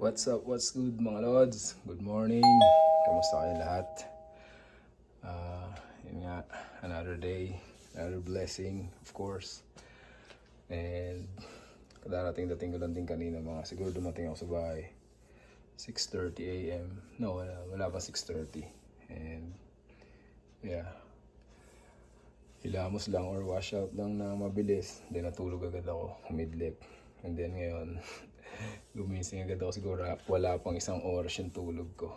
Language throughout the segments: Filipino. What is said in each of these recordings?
What's up, what's good mga lods? Good morning. Kamusta kayo lahat? Ah, yun nga, another day, another blessing, of course. And kadarating-dating ko lang din kanina mga siguro dumating ako sa bahay. 6.30 a.m. No, wala, wala pa 6.30. And yeah, hilamos lang or wash out lang na mabilis. Then natulog agad ako, humidlip. And then ngayon, gumising agad ako siguro wala pang isang oras yung tulog ko.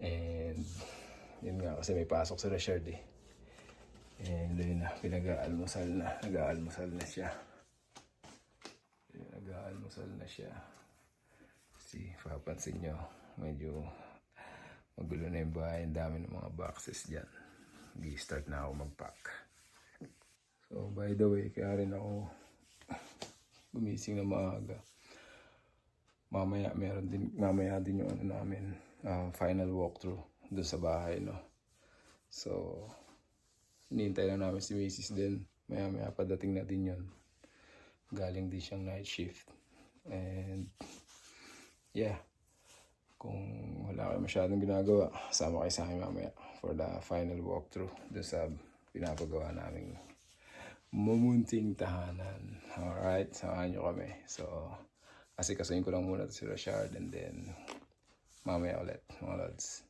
And yun nga kasi may pasok sa Richard eh. And yun na, pinag-aalmusal na. Nag-aalmusal na siya. Nag-aalmusal na siya. Si papansin nyo, medyo magulo na yung bahay. Ang dami ng mga boxes dyan. Nag-start na ako mag-pack. So by the way, kaya rin ako gumising na maaga. Mamaya meron din mamaya din yung ano namin ah, final walkthrough doon sa bahay no. So hinihintay lang namin si Macy's din. Maya maya padating na din yun. Galing din siyang night shift. And yeah. Kung wala kayo masyadong ginagawa, sama kayo sa akin mamaya for the final walkthrough doon sa pinapagawa naming mumunting tahanan. Alright, samahan nyo kami. So, kasi kasuin ko lang muna to si Rashard and then mamaya ulit, mga lods.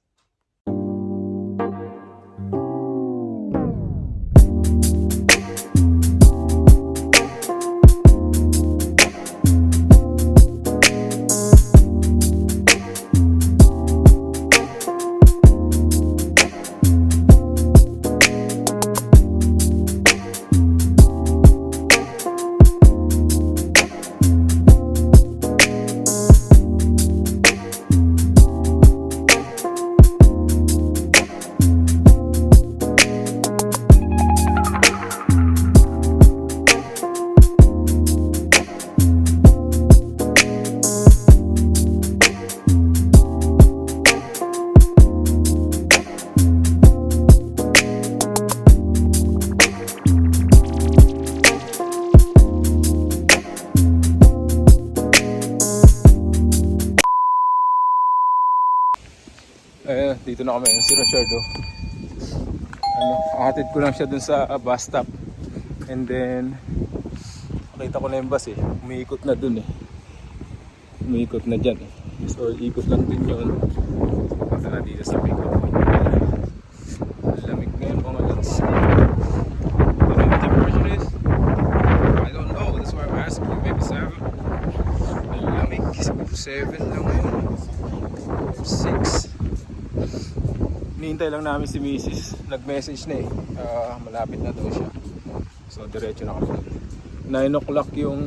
Na kami. Si Rashard, oh. Ano, ahatid ko lang siya dun sa bus stop. And then, nakita ko na yung bus eh. Umiikot na dun eh. Umiikot na dyan eh. So, ikot lang din yun. Punta na dito sa pick up point. Ang lamig ngayon mga lods. Ano yung temperature is? I don't know. That's why I'm asking you. Maybe 7. Ang lamig. Siguro 7 lang ngayon. 6. Nihintay lang namin si Mrs. Nag-message na eh. Ah, malapit na daw siya. So, diretso na kami. 9 o'clock yung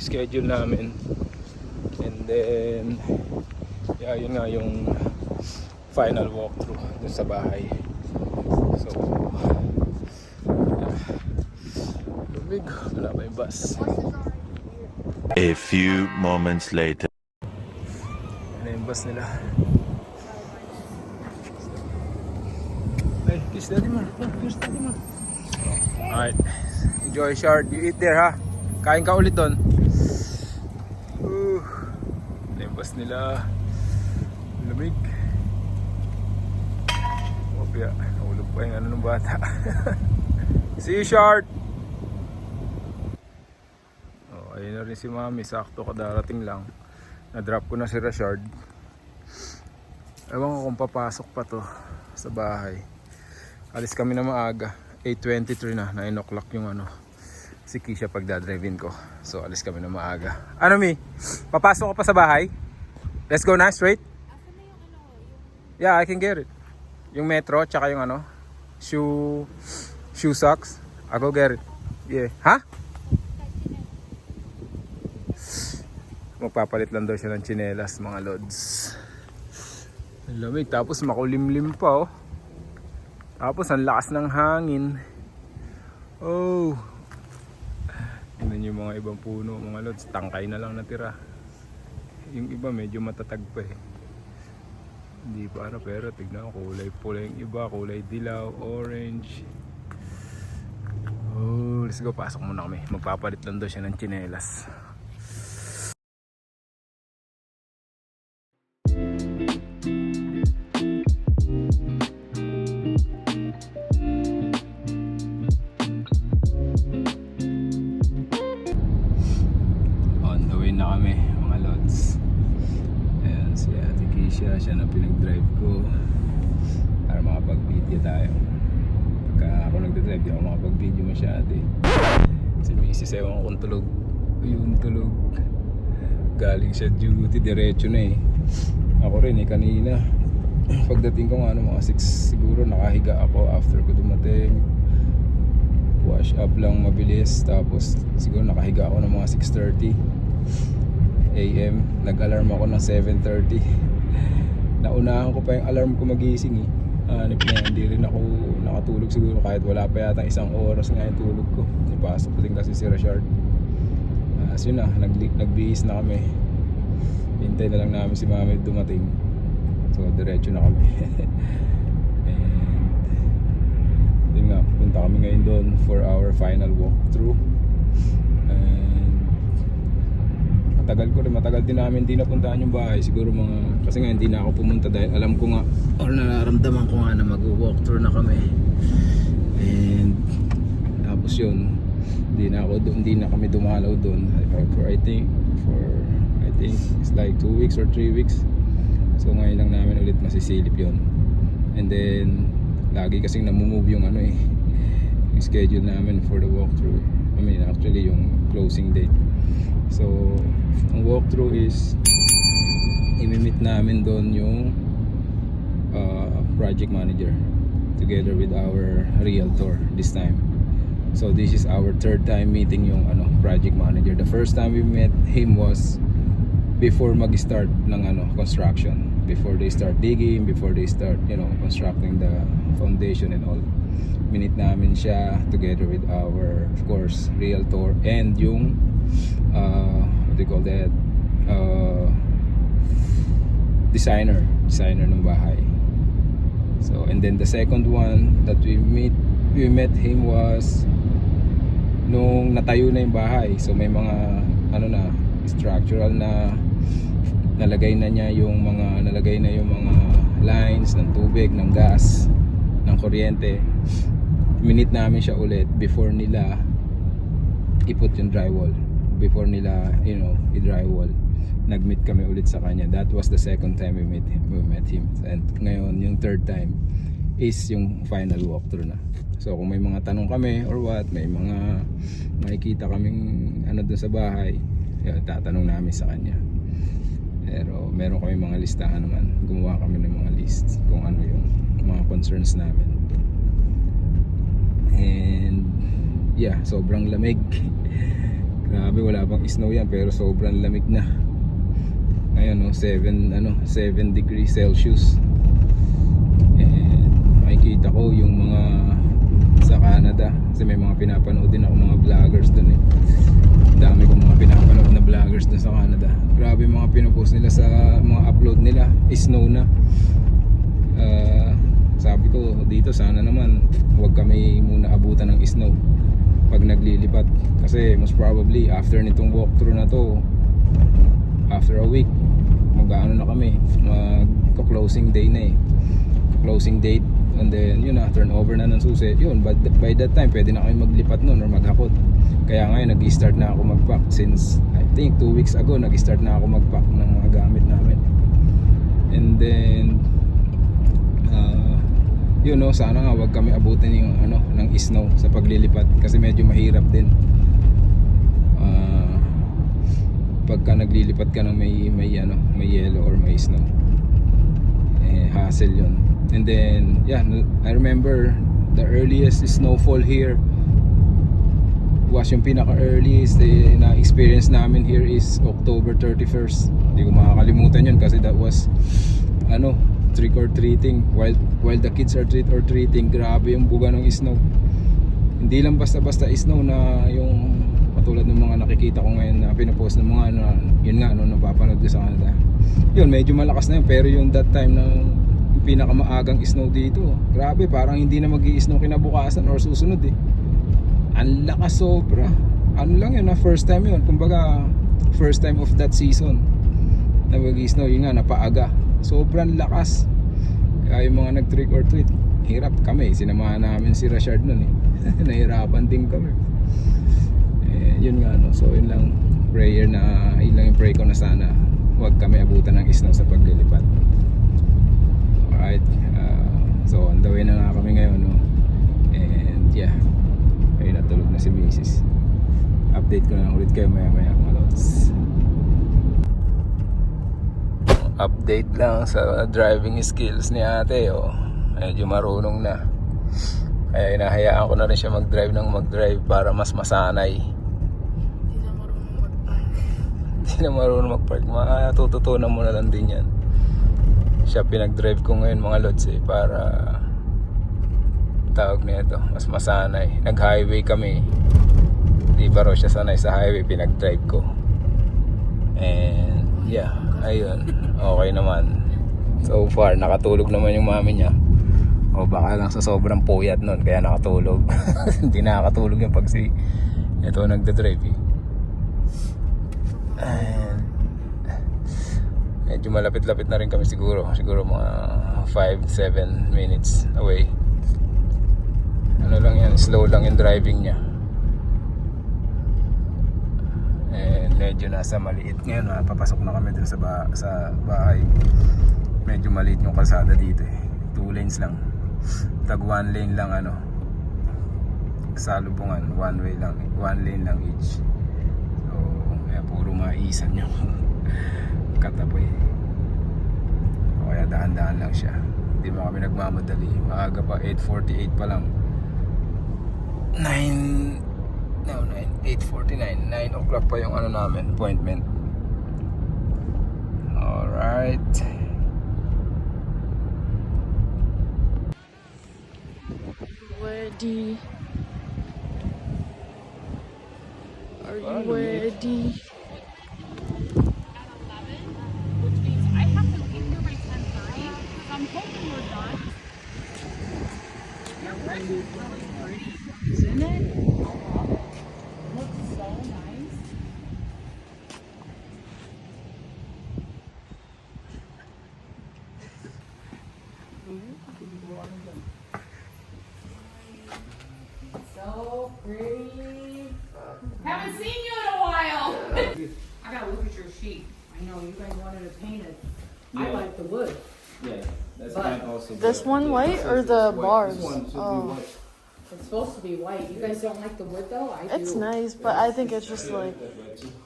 schedule namin. And then, yeah, yun nga yung final walkthrough dun sa bahay. So. Lumig. Wala pa yung bus. A few moments later. Ano yung bus nila? Ay, kiss daddy. Oh, kiss daddy mo. Alright. Enjoy short. You eat there ha. Kain ka ulit doon. Uh, bus nila? Lamig. Opya. Nahulog pa yung ano ng bata. See you short. Oh, ayun na rin si mami. Sakto kadarating lang. Na-drop ko na si Rashard. Ewan ko kung papasok pa to sa bahay. Alis kami na maaga. 8.23 na. 9 o'clock yung ano. Si Kisha pag dadrive-in ko. So alis kami na maaga. Ano mi? Papasok ko pa sa bahay? Let's go na straight? Yeah, I can get it. Yung metro, tsaka yung ano, shoe, shoe socks. I go get it. Yeah. Ha? Magpapalit lang daw siya ng tsinelas, mga lods. Lamig, tapos makulimlim pa oh. Tapos ang lakas ng hangin. Oh. Tingnan yung mga ibang puno, mga lods. Tangkay na lang natira. Yung iba medyo matatag pa eh. Hindi para pero tignan kulay pula yung iba, kulay dilaw, orange. Oh, let's go. Pasok muna kami. Magpapalit lang daw siya ng tsinelas. Pinag-drive ko. Para makapag-video tayo. Pagka ako nagdadrive, di ako makapag-video masyado eh. Si Mrs. ewan kung tulog. Ayun, tulog. Galing siya duty, diretso na eh. Ako rin eh, kanina. Pagdating ko nga, ano, mga 6 siguro, nakahiga ako after ko dumating wash up lang mabilis tapos siguro nakahiga ako ng mga 6.30 AM nag-alarm ako ng 7.30 naunahan ko pa yung alarm ko magising eh. Hanip na hindi rin ako nakatulog siguro kahit wala pa yata isang oras nga yung tulog ko. Napasok din kasi si Rashard. Uh, so yun na nag nagbihis na kami. Hintay na lang namin si mami dumating. So diretso na kami. And yun nga, punta kami ngayon doon for our final walkthrough. And matagal ko rin, matagal din namin hindi napuntahan yung bahay. Siguro mga, kasi nga hindi na ako pumunta dahil alam ko nga, or nararamdaman ko nga na mag-walkthrough na kami. And tapos yun, hindi na ako doon, hindi na kami dumalaw doon. For I think, for I think it's like 2 weeks or 3 weeks. So ngayon lang namin ulit masisilip yon And then lagi kasing namumove yung ano eh yung schedule namin for the walkthrough I mean actually yung closing date so ang walkthrough is imimit namin doon yung uh, project manager together with our realtor this time. So this is our third time meeting yung ano project manager. The first time we met him was before mag-start ng ano construction. Before they start digging before they start you know constructing the foundation and all. Minute namin siya together with our of course realtor and yung uh, what do you call that uh, designer designer ng bahay so and then the second one that we meet we met him was nung natayo na yung bahay so may mga ano na structural na nalagay na niya yung mga nalagay na yung mga lines ng tubig, ng gas, ng kuryente. Minute namin siya ulit before nila iput yung drywall. Before nila, you know, i-drywall. Nag-meet kami ulit sa kanya. That was the second time we met him. We met him. And ngayon, yung third time is yung final walkthrough na. So kung may mga tanong kami or what, may mga makikita kaming ano doon sa bahay, yun, tatanong namin sa kanya. Pero meron kami mga listahan naman. Gumawa kami ng mga list kung ano yung mga concerns namin. And yeah, sobrang lamig. Grabe, wala bang snow yan pero sobrang lamig na. Ngayon, no, 7 ano, 7 degrees Celsius. And makikita ko yung mga sa Canada kasi may mga pinapanood din ako mga vloggers doon eh dami kong mga pinapanood na vloggers doon sa Canada grabe mga pinopost nila sa mga upload nila snow na Ah, sabi ko dito sana naman huwag kami muna abutan ng snow pag naglilipat. Kasi most probably after nitong walkthrough na to after a week mag-ano na kami. Mag closing day na eh. Closing date and then yun na turnover na ng susi. Yun but by that time pwede na kami maglipat nun or maghakot. Kaya ngayon nag-start na ako mag-pack. Since I think 2 weeks ago nag-start na ako mag-pack ng mga gamit namin. And then uh, yun no sana nga wag kami abutin yung ano ng snow sa paglilipat kasi medyo mahirap din. Ah, pagka naglilipat ka ng may may ano may yellow or may snow. Eh, hassle yun. And then yeah I remember the earliest snowfall here was yung pinaka earliest eh, na experience namin here is October 31st hindi ko makakalimutan yun kasi that was ano trick or treating. While while the kids are trick or treating grabe yung buga ng snow. Hindi lang basta basta snow na yung katulad ng mga nakikita ko ngayon na pinopost ng mga ano, yun nga no napapanood ko sa Canada yun medyo malakas na yun pero yung that time yung pinakamaagang snow dito grabe parang hindi na mag snow kinabukasan or susunod eh. Ang lakas sobra. Ano lang yun na first time yun. Kumbaga first time of that season na mag snow yun nga napaaga sobrang lakas. Kaya yung mga nag trick or treat hirap kami. Sinamahan namin si Rashard nun eh. Nahirapan din kami. Eh, yun nga no? So yun lang prayer na yun lang yung pray ko na sana huwag kami abutan ng snow sa paglilipat alright ah, so on the way na nga kami ngayon no? and yeah. Ayun natulog na si Mrs. update ko na ulit kayo maya maya mga lods update lang sa driving skills ni ate oh. medyo marunong na. Kaya inahayaan ko na rin siya mag-drive ng mag-drive para mas masanay. Hindi na marunong mag-park. Matututunan mo na lang din yan. Siya pinag-drive ko ngayon mga lods eh para tawag nito mas masanay. Nag-highway kami. Di pa raw siya sanay sa highway pinag-drive ko. And yeah ayun. Okay naman. So far nakatulog naman yung mami niya. O baka lang sa sobrang puyat nun kaya nakatulog. Hindi nakakatulog yung pag si ito nagda-drive eh. And medyo malapit-lapit na rin kami siguro. Siguro mga 5-7 minutes away. Ano lang yan slow lang yung driving niya and medyo nasa maliit. Ngayon ha, papasok na kami dun sa, ba sa bahay. Medyo maliit yung kalsada dito eh. Two lanes lang. Tag one lane lang ano. Salubungan one way lang one lane lang each. So kaya puro maisan yung katapoy. O kaya dahan-dahan lang siya. Hindi mo kami nagmamadali. Maaga pa 8.48 pa lang. 9 no 9 8.49 9 o'clock pa yung ano namin appointment alright Ready? Are you ready? This one white or the bars? Oh, It's supposed to be white. You guys don't like the wood though? I do. it's nice, but I think it's just like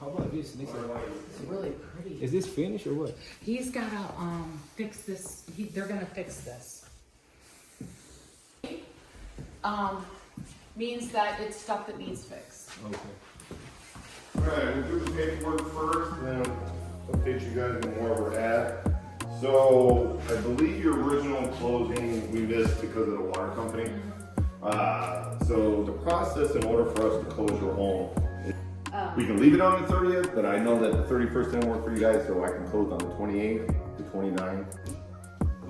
How about this? This It's really pretty. is this finished or what? He's gotta, um, fix this, he, they're gonna fix this. Um, means that it's stuff that needs fixed. Okay. Alright, we'll do the paperwork first, then I'll update you guys on where we're at. So, I believe your original closing, we missed because of the water company. Uh, so the process in order for us to close your home, we can leave it on the thirtieth, but I know that the thirty-first didn't work for you guys, so I can close on the twenty-eighth, the 29th.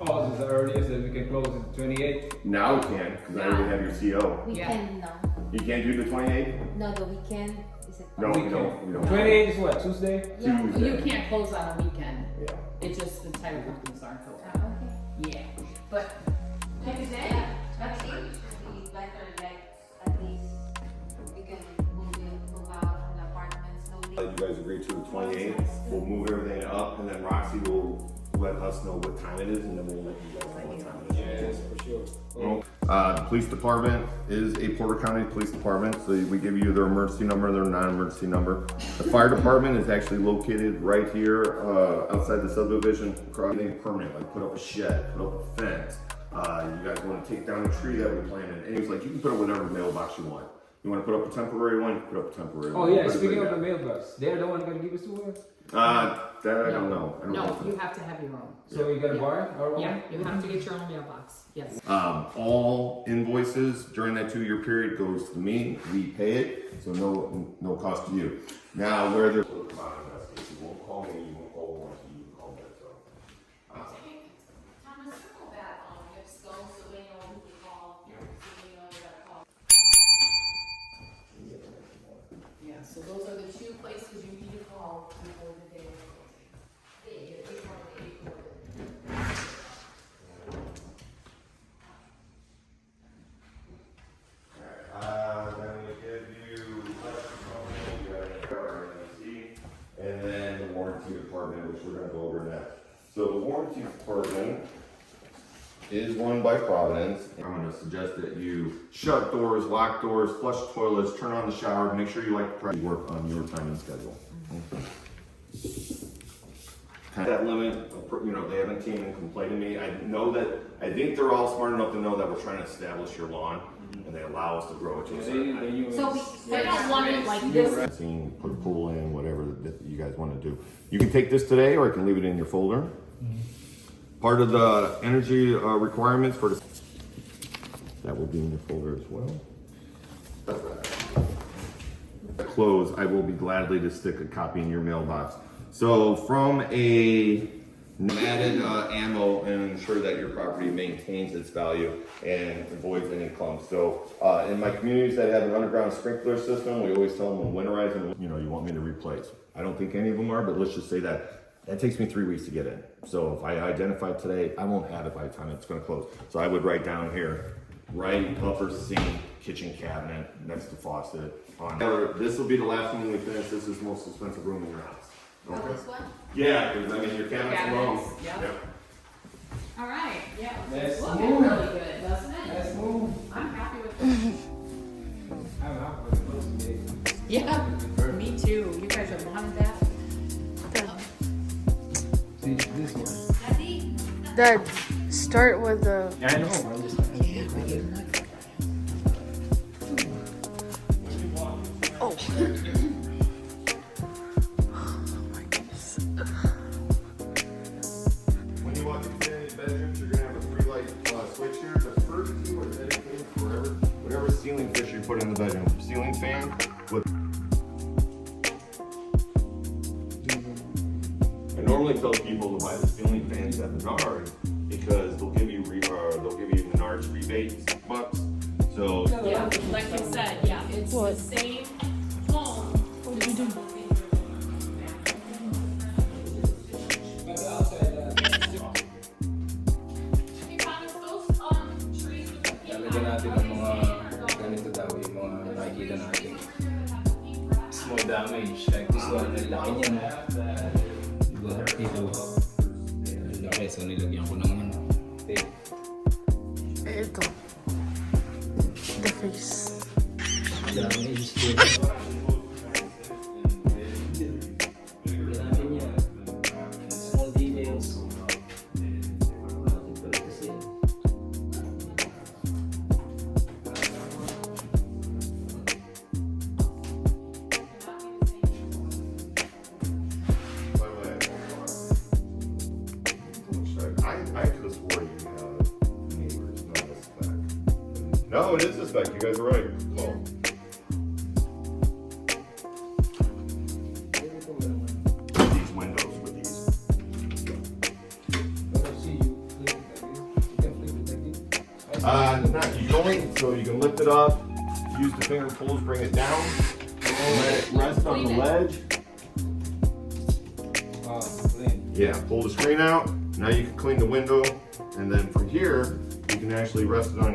Oh, this is the earliest that we can close it 28. Now we can, because I already have your CO. Yeah. Weekend no. You can't do the twenty-eighth? No, the weekend is it? No, we don't, we don't. 28 is what? Tuesday? Yeah. You can't close on a weekend. Yeah. It's just the title companies aren't open. Ah, okay. Yeah, but pick a day. That's But it should be better, like, at least we can move in, move out from the apartment slowly. You guys agree to the twenty-eighth, we'll move everything up, and then Roxy will let us know what time it is, and then we'll let you guys know what time it is. Yes, for sure. Well, Uh, the police department is a Porter County Police Department, so we give you their emergency number, their non-emergency number. The fire department is actually located right here, uh, outside the subdivision, across anything permanent, like put up a shed, put up a fence. Uh, you guys wanna take down a tree that we planted, and it's like, you can put up whatever mailbox you want. You wanna put up a temporary one, you put up a temporary Oh one. yeah, Put it speaking like of the that. mailbox, they're the one gonna give us to her? Uh, that I don't know. I don't No, know. you have to have your own. So you got a bar or what? Yeah, you have to get your own mailbox, yes. Um, all invoices during that two-year period goes to me, we pay it, so no, no cost to you. Now, where there's. You won't call me, you won't call Warren, you can call me, so. Thomas, circle that, um, if so, so they know who to call, so they know they gotta call. Yeah, so those are the two places you need to call before the day of closing. Before the day before. Uh, then we give you. you got a- warranty department, which we're gonna go over next. So the warranty department is run by Providence. I'm gonna suggest that you shut doors, lock doors, flush toilets, turn on the shower, make sure you like to work on your time and schedule. Mm-hmm. That limit, you know, they haven't came and complained to me. I know that, I think they're all smart enough to know that we're trying to establish your lawn and they allow us to grow it to a certain height. So we, They don't want it like this. Scene, put a pool in, whatever that you guys wanna do. You can take this today or I can leave it in your folder. Part of the energy uh, requirements for the, that will be in your folder as well. Close, I will be gladly to stick a copy in your mailbox. So from a added uh, ammo and ensure that your property maintains its value and avoids any clumps. So uh, in my communities that have an underground sprinkler system, we always tell them when winterizing, you know, you want me to replace. I don't think any of them are, but let's just say that that takes me three weeks to get in. So if I identify today, I won't have it by the time it's gonna close. So I would write down here, right upper sink, kitchen cabinet, next to faucet. On this will be the last one we finish. This is the most expensive room in your house. oh, this one? Yeah, because I mean your cabinets alone. Cabinets, yep. Yeah. All right, yeah, Let's it's looking move. really good, doesn't it? move. I'm happy with this. Yeah, me too. You guys have wanted that. Dad, start with the. Yeah, I know, I'm just. Oh. When you walk into any bedrooms, you're gonna have a three light uh, switch here. The first two are dedicated for whatever, whatever ceiling fixture you put in the bedroom. Ceiling fan normally tell people to buy the ceiling fans at Menards because they'll give you re, uh, they'll give you Menards rebates bucks. So Yeah, like you said, yeah, it's the What? same home. What did you do? Hey, Thomas, those, um, trees with the pink Lalagyan natin ng mga or no? ganito daw yung mga nakikita natin. Small damage. Like this one, ang laki niya. Dito. Ang laki. So nilagyan ko ng are right. These. Uh, not, so you can lift it up, use the finger pulls, bring it down, let it rest on the ledge. Yeah, pull the screen out. Now you can clean the window, and then from here, you can actually rest it on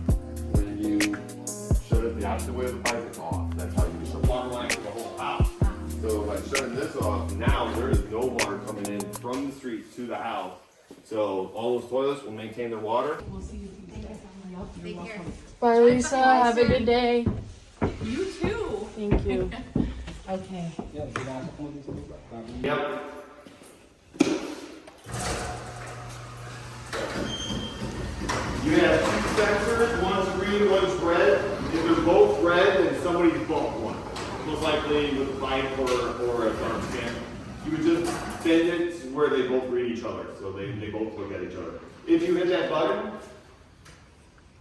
When you shut it the opposite way the pipe, it's off. That's how you shut water line for the whole house. So by shutting this off, now there is no water coming in from the street to the house. So all those toilets will maintain their water. Take care. Bye, Lisa. Have a good day. You too. Thank you. Okay. Yep. You have two sensors, one's green, one's red. If they're both red, then somebody's bumped one. Most likely with a pipe or, or a garbage can. You would just bend it to where they both read each other, so they, they both look at each other. If you hit that button,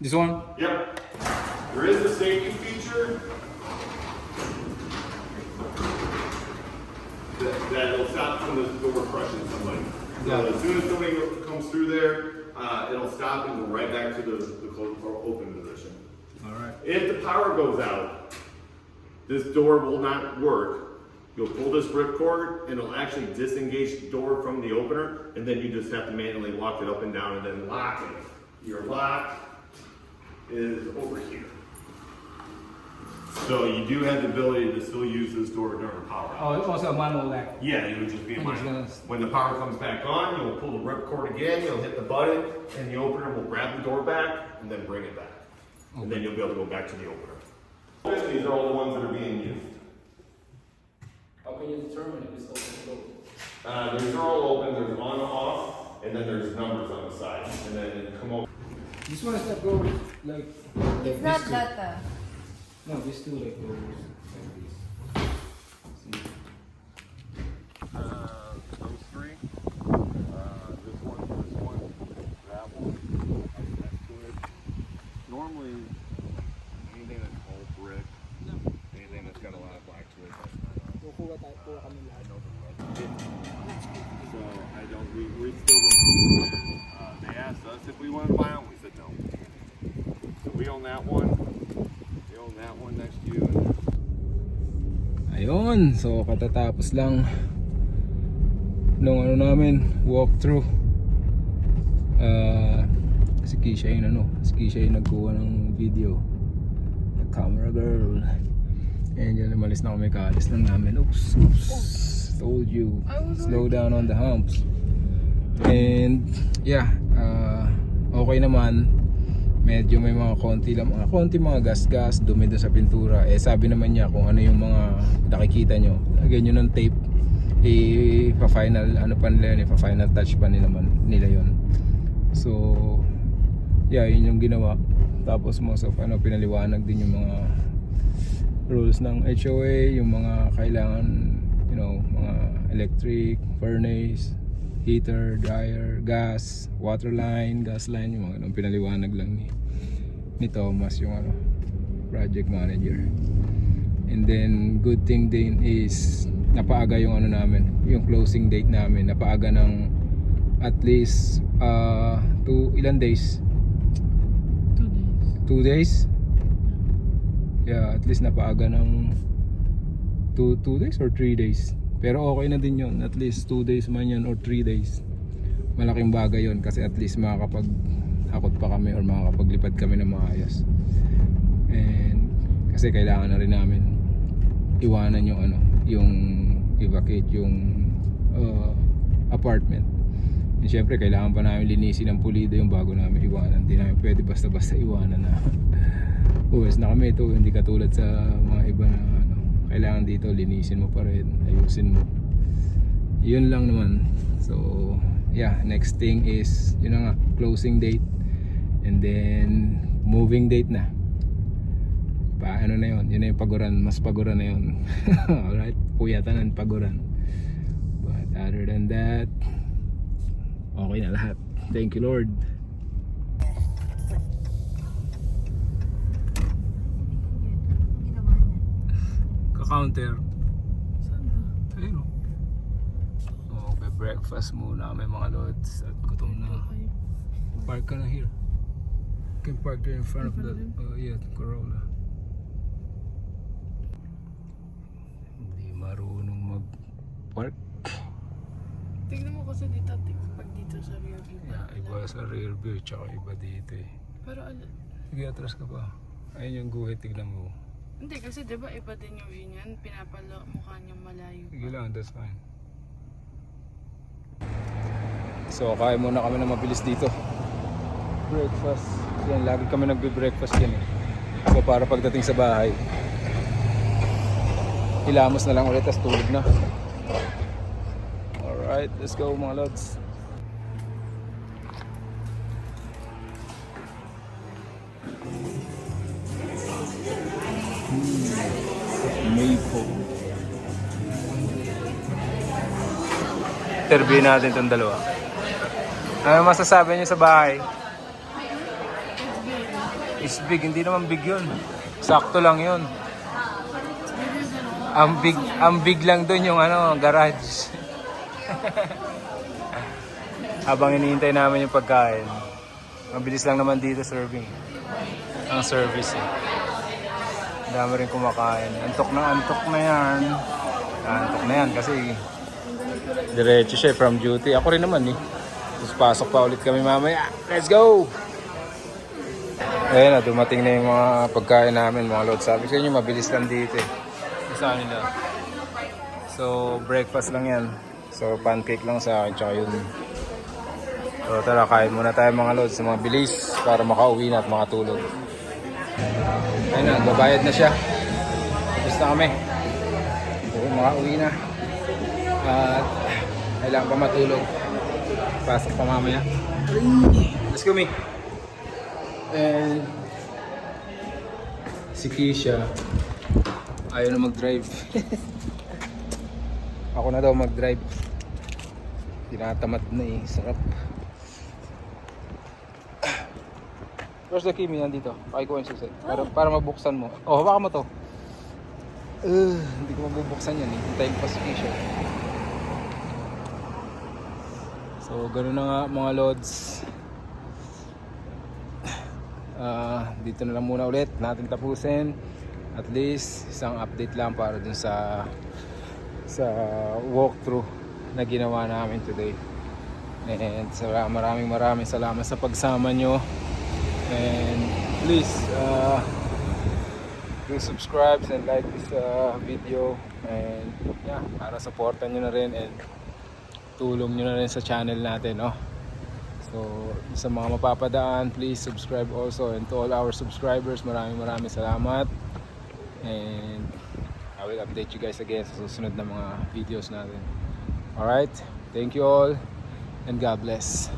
This one? yep, There is a safety feature that, that'll stop from this door crushing somebody. So as soon as somebody comes through there, uh, it'll stop and go right back to the, the closed or open position. All right. If the power goes out, this door will not work. You'll pull this ripcord and it'll actually disengage the door from the opener and then you just have to manually lock it up and down and then lock it. Your lock is over here. So you do have the ability to still use this door during power out. Oh, it's also a manual lock. Yeah, it would just be a I'm just minor. gonna- When the power comes back on, you'll pull the ripcord again, you'll hit the button, and the opener will grab the door back and then bring it back. And then you'll be able to go back to the opener. These are all the ones that are being used. How can you determine if it's open or Uh, these are all open, there's on, off, and then there's numbers on the side, and then come over. This one is not go like. It's not that, uh, No, this two like goes like this. See? Uh, those three, uh, this one, this one, that one, up next to it. Normally, not on. I know the red didn't. So I don't, we, we still know. Uh, they asked us if we wanted to buy them, we said no. So we own that one, we own that one next to you, Ayun, so katatapos lang nung ano namin, walkthrough. Uh, si Kisha yung ano, si Kisha yung nagkuha ng video. The camera girl. And yun, umalis na kami, kaalis lang namin. Oops, oops. Told you. Slow down on the humps. And, yeah, uh, okay naman. Medyo may mga konti lang, mga konti mga gas-gas, dumi doon sa pintura. Eh, sabi naman niya kung ano yung mga nakikita nyo. Lagyan nyo ng tape. I-final, ano pa nila yun, ipa-final touch pa nila, man, nila yun. So, yeah, yun yung ginawa. Tapos most of ano, pinaliwanag din yung mga rules ng HOA, yung mga kailangan, you know, mga electric, furnace, heater, dryer, gas, water line, gas line, yung mga ganun, pinaliwanag lang ni, ni Thomas, yung ano, project manager. And then, good thing din is, napaaga yung ano namin, yung closing date namin, napaaga ng at least, uh, two, ilan days? Two days. Two days? Yeah, at least napaaga ng two, two days or three days. Pero okay na din yun. At least two days man yun or three days. Malaking bagay yun kasi at least makakapag hakot pa kami or makakapaglipad kami ng maayos. And kasi kailangan na rin namin iwanan yung ano, yung evacuate yung uh, apartment. And syempre kailangan pa namin linisin ng pulido yung bago namin iwanan. Hindi namin pwede basta-basta iwanan na uwes na kami ito. Hindi katulad sa mga iba na ano, kailangan dito linisin mo pa rin, ayusin mo. Yun lang naman. So, yeah, next thing is yun nga, closing date and then moving date na. Pa ano na yun, yun na yung paguran, mas paguran na yun. Alright, puyatan and paguran. But other than that, okay na lahat. Thank you Lord. ginawa niya. Ka-counter. Saan ba? Ayun o. Oh, may breakfast muna may mga lods at gutom na. Park ka na here. You can park there in front of the uh, yeah, Corolla. Hindi marunong mag-park. Tingnan mo kasi dito, pag dito sa rear view. Yeah, iba sa rear view tsaka iba dito eh. Pero ano, Sige, atras ka pa. Ayun yung guhit, tignan mo. Hindi kasi 'di ba iba din yung view niyan, pinapalo mukha niyang malayo. Sige lang, that's fine. So, kain muna kami ng mabilis dito. Breakfast. Yan, lagi kami nagbe-breakfast yan eh. So, para pagdating sa bahay, hilamos na lang ulit, tas tulog na. Alright, let's go mga lods. Maple. Interview natin itong dalawa. Ano masasabi niyo sa bahay? It's big. Hindi naman big yun. Sakto lang yun. Ang big, ang big lang doon yung ano, garage. Habang iniintay namin yung pagkain. Mabilis lang naman dito serving. Ang service eh. Dami rin kumakain. Antok na antok na yan. Antok na yan kasi diretso siya eh, from duty. Ako rin naman eh. Tapos pasok pa ulit kami mamaya. Let's go! Ayun na, dumating na yung mga pagkain namin, mga load. Sabi ko inyo, mabilis lang dito eh. Sa nila. So, breakfast lang yan. So, pancake lang sa akin, tsaka yun. So, tara, kain muna tayo mga lods sa mga bilis para makauwi na at makatulog. Ayun na, babayad na siya. Tapos na kami. So, makauwi na. At kailangan pa matulog. Pasok pa mamaya. Let's go, me. And si Keisha ayaw na mag-drive. Ako na daw mag-drive. Tinatamad na eh. Sarap. Where's the key? May nandito. Ko yung susi. Para, para mabuksan mo. Oh, hawakan mo to. Uh, hindi ko mabubuksan yan eh. Hintayin pa si. So, ganun na nga mga lods. Ah, dito na lang muna ulit natin tapusin. At least isang update lang para dun sa sa walkthrough na ginawa namin today. And maraming maraming salamat sa pagsama nyo. And please uh, do subscribe and like this uh, video. And yeah, para supportan nyo na rin and tulong nyo na rin sa channel natin. No? So, sa mga mapapadaan, please subscribe also. And to all our subscribers, maraming maraming salamat. And I will update you guys again sa susunod na mga videos natin. Alright, thank you all and God bless.